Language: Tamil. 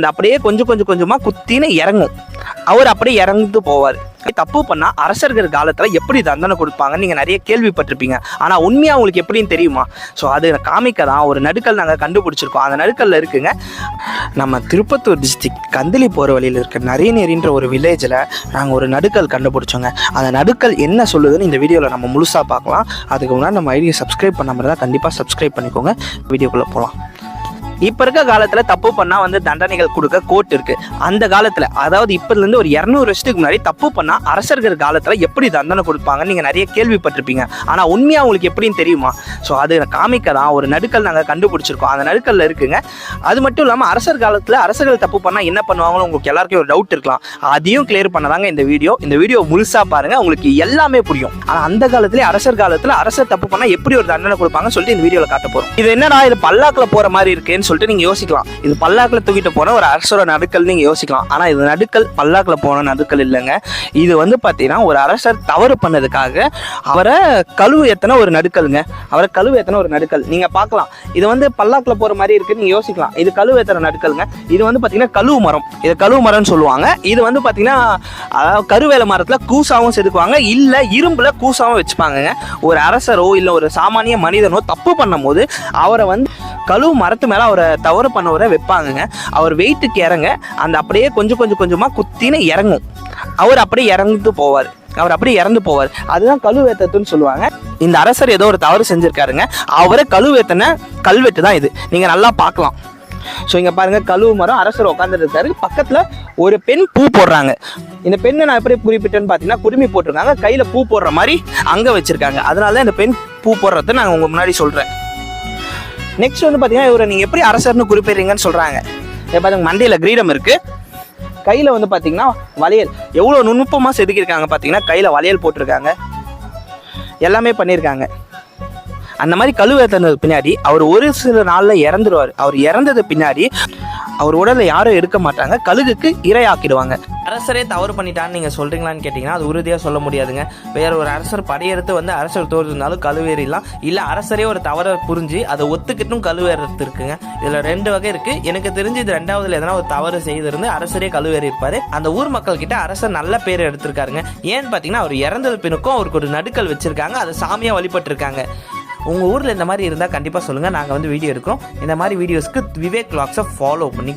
அந்த அப்படியே கொஞ்சம் கொஞ்சம் கொஞ்சமா குத்தின்னு இறங்கும். அவர் அப்படியே இறந்து போவார். தப்பு பண்ணா அரசர்கள் காலத்துல எப்படி தண்டனை கொடுப்பாங்க நீங்க நிறைய கேள்விப்பட்டிருப்பீங்க. ஆனா உண்மையா உங்களுக்கு எப்படின்னு தெரியுமா? ஸோ அது காமிக்க தான் ஒரு நடுக்கல் நாங்க கண்டுபிடிச்சிருக்கோம். அந்த நடுக்கல்ல இருக்குங்க நம்ம திருப்பத்தூர் டிஸ்ட்ரிக்ட் கந்தளி போகிற வழியில் இருக்க நரியநேரின்ற ஒரு வில்லேஜில் நாங்கள் ஒரு நடுக்கல் கண்டுபிடிச்சோங்க. அந்த நடுக்கல் என்ன சொல்லுதுன்னு இந்த வீடியோவில் நம்ம முழுசாக பார்க்கலாம். அதுக்கு முன்னாடி நம்ம ஐடியை சப்ஸ்கிரைப் பண்ண மாதிரி தான் கண்டிப்பாக சப்ஸ்கிரைப் பண்ணிக்கோங்க. வீடியோக்குள்ளே போகலாம் இப்போ இருக்க காலத்தில் தப்பு பண்ணால் வந்து தண்டனைகள் கொடுக்க கோர்ட் இருக்கு. அந்த காலத்தில் அதாவது இப்போதுலேருந்து ஒரு இரநூறு வருஷத்துக்கு முன்னாடி தப்பு பண்ணால் அரசர்கள் காலத்தில் எப்படி தண்டனை கொடுப்பாங்க நீங்கள் நிறைய கேள்விப்பட்டிருப்பீங்க. ஆனால் உண்மையாக உங்களுக்கு எப்படின்னு தெரியுமா? ஸோ அது காமிக்க தான் ஒரு நடுக்கல் நாங்கள் கண்டுபிடிச்சிருக்கோம். அந்த நடுக்கல்ல இருக்குங்க. அது மட்டும் இல்லாமல் அரசர் காலத்தில் அரசர்கள் தப்பு பண்ணால் என்ன பண்ணுவாங்கன்னு உங்களுக்கு எல்லாருக்கும் ஒரு டவுட் இருக்கலாம். அதையும் கிளியர் பண்ணதாங்க இந்த வீடியோ இந்த வீடியோ முழுசாக பாருங்க உங்களுக்கு எல்லாமே புரியும். ஆனால் அந்த காலத்திலே அரசர் காலத்தில் அரசர் தப்பு பண்ணால் எப்படி ஒரு தண்டனை கொடுப்பாங்கன்னு சொல்லிட்டு இந்த வீடியோவில் காட்ட போகிறோம் இது என்னடா இது பல்லாக்கில் போகிற மாதிரி இருக்குன்னு சொல்லிட்டு நீங்கள் யோசிக்கலாம். இது பல்லாக்கில் தூக்கிட்டு போன ஒரு அரசரோட நடுக்கல் நீங்கள் யோசிக்கலாம். ஆனால் இது நடுக்கல் பல்லாக்கில் போன நடுக்கல் இல்லைங்க. இது வந்து பார்த்தீங்கன்னா ஒரு அரசர் தவறு பண்ணதுக்காக அவரை கழுவு எத்தனை ஒரு நடுக்கலுங்க. அவரை கழுவு எத்தனை ஒரு நடுக்கல். நீங்கள் பார்க்கலாம். இது வந்து பல்லாக்கில் போகிற மாதிரி இருக்குன்னு நீங்கள் யோசிக்கலாம். இது கழுவு எத்தனை நடுக்கலுங்க. இது வந்து பார்த்தீங்கன்னா கழுவு மரம். இது கழுவு மரம்னு சொல்லுவாங்க. இது வந்து பார்த்தீங்கன்னா அதாவது கருவேல மரத்தில் கூசாவும் செதுக்குவாங்க. இல்லை இரும்பில் கூசாவும் வச்சுப்பாங்க ஒரு அரசரோ இல்லை ஒரு சாமானிய மனிதனோ தப்பு பண்ணும்போது அவரை வந்து கழுவு மரத்து மேலே அவரை தவறு பண்ணவரை வைப்பாங்கங்க. அவர் வெயிட்டுக்கு இறங்க அந்த அப்படியே கொஞ்சம் கொஞ்சம் கொஞ்சமாக குத்தின்னு இறங்கும். அவர் அப்படியே இறந்து போவார். அவர் அப்படியே இறந்து போவார். அதுதான் கழுவேத்தத்துன்னு சொல்லுவாங்க. இந்த அரசர் ஏதோ ஒரு தவறு செஞ்சிருக்காருங்க. அவரை கழுவேத்தன கல்வெட்டு தான் இது. நீங்கள் நல்லா பார்க்கலாம். ஸோ இங்கே பாருங்கள் கழுவு மரம் அரசர் உட்காந்துட்டு இருக்காரு. பக்கத்தில் ஒரு பெண் பூ போடுறாங்க. இந்த பெண்ணை நான் எப்படி குறிப்பிட்டேன்னு பார்த்தீங்கன்னா குடுமி போட்டிருக்காங்க. கையில் பூ போடுற மாதிரி அங்கே வச்சிருக்காங்க. அதனால தான் இந்த பெண் பூ போடுறத நான் உங்கள் முன்னாடி சொல்கிறேன் நெக்ஸ்ட் வந்து பார்த்தீங்கன்னா இவரை நீங்கள் எப்படி அரசர்னு குறிப்பிடுறீங்கன்னு சொல்கிறாங்க இப்போ பாருங்க மண்டையில் கிரீடம் இருக்குது கையில் வந்து பார்த்தீங்கன்னா வளையல். எவ்வளோ நுணுப்பமாக செதுக்கியிருக்காங்க பார்த்தீங்கன்னா கையில் வளையல் போட்டிருக்காங்க. எல்லாமே பண்ணியிருக்காங்க. அந்த மாதிரி கழுவேத்தனது பின்னாடி அவர் ஒரு சில நாளில் இறந்துருவார். அவர் இறந்தது பின்னாடி அவர் உடலை யாரும் எடுக்க மாட்டாங்க கழுகுக்கு இரையாக்கிடுவாங்க. அரசரே தவறு பண்ணிட்டான்னு நீங்கள் சொல்கிறீங்களான்னு கேட்டிங்கன்னா அது உறுதியாக சொல்ல முடியாதுங்க. வேற ஒரு அரசர் படையெடுத்து வந்து அரசர் தோற்றிருந்தாலும் கழுவேறிடலாம். இல்லை அரசரே ஒரு தவறை புரிஞ்சு அதை ஒத்துக்கிட்டும் கழுவேறது இருக்குங்க இதில் ரெண்டு வகை இருக்குது எனக்கு தெரிஞ்சு இது ரெண்டாவதுல எதனா ஒரு தவறு செய்திருந்து அரசரே கழுவேறி இருப்பாரு அந்த ஊர் மக்கள் கிட்ட அரசர் நல்ல பேர் எடுத்திருக்காருங்க. ஏன்னு பார்த்தீங்கன்னா அவர் இறந்தது பின்னுக்கும் அவருக்கு ஒரு நடுக்கல் வச்சிருக்காங்க. அதை சாமியாக வழிபட்டிருக்காங்க. உங்கள் ஊரில் இந்த மாதிரி இருந்தால் கண்டிப்பாக சொல்லுங்கள் நாங்கள் வந்து வீடியோ எடுக்கிறோம். இந்த மாதிரி வீடியோஸ்க்கு விவேக் லாக்ஸை ஃபாலோ பண்ணி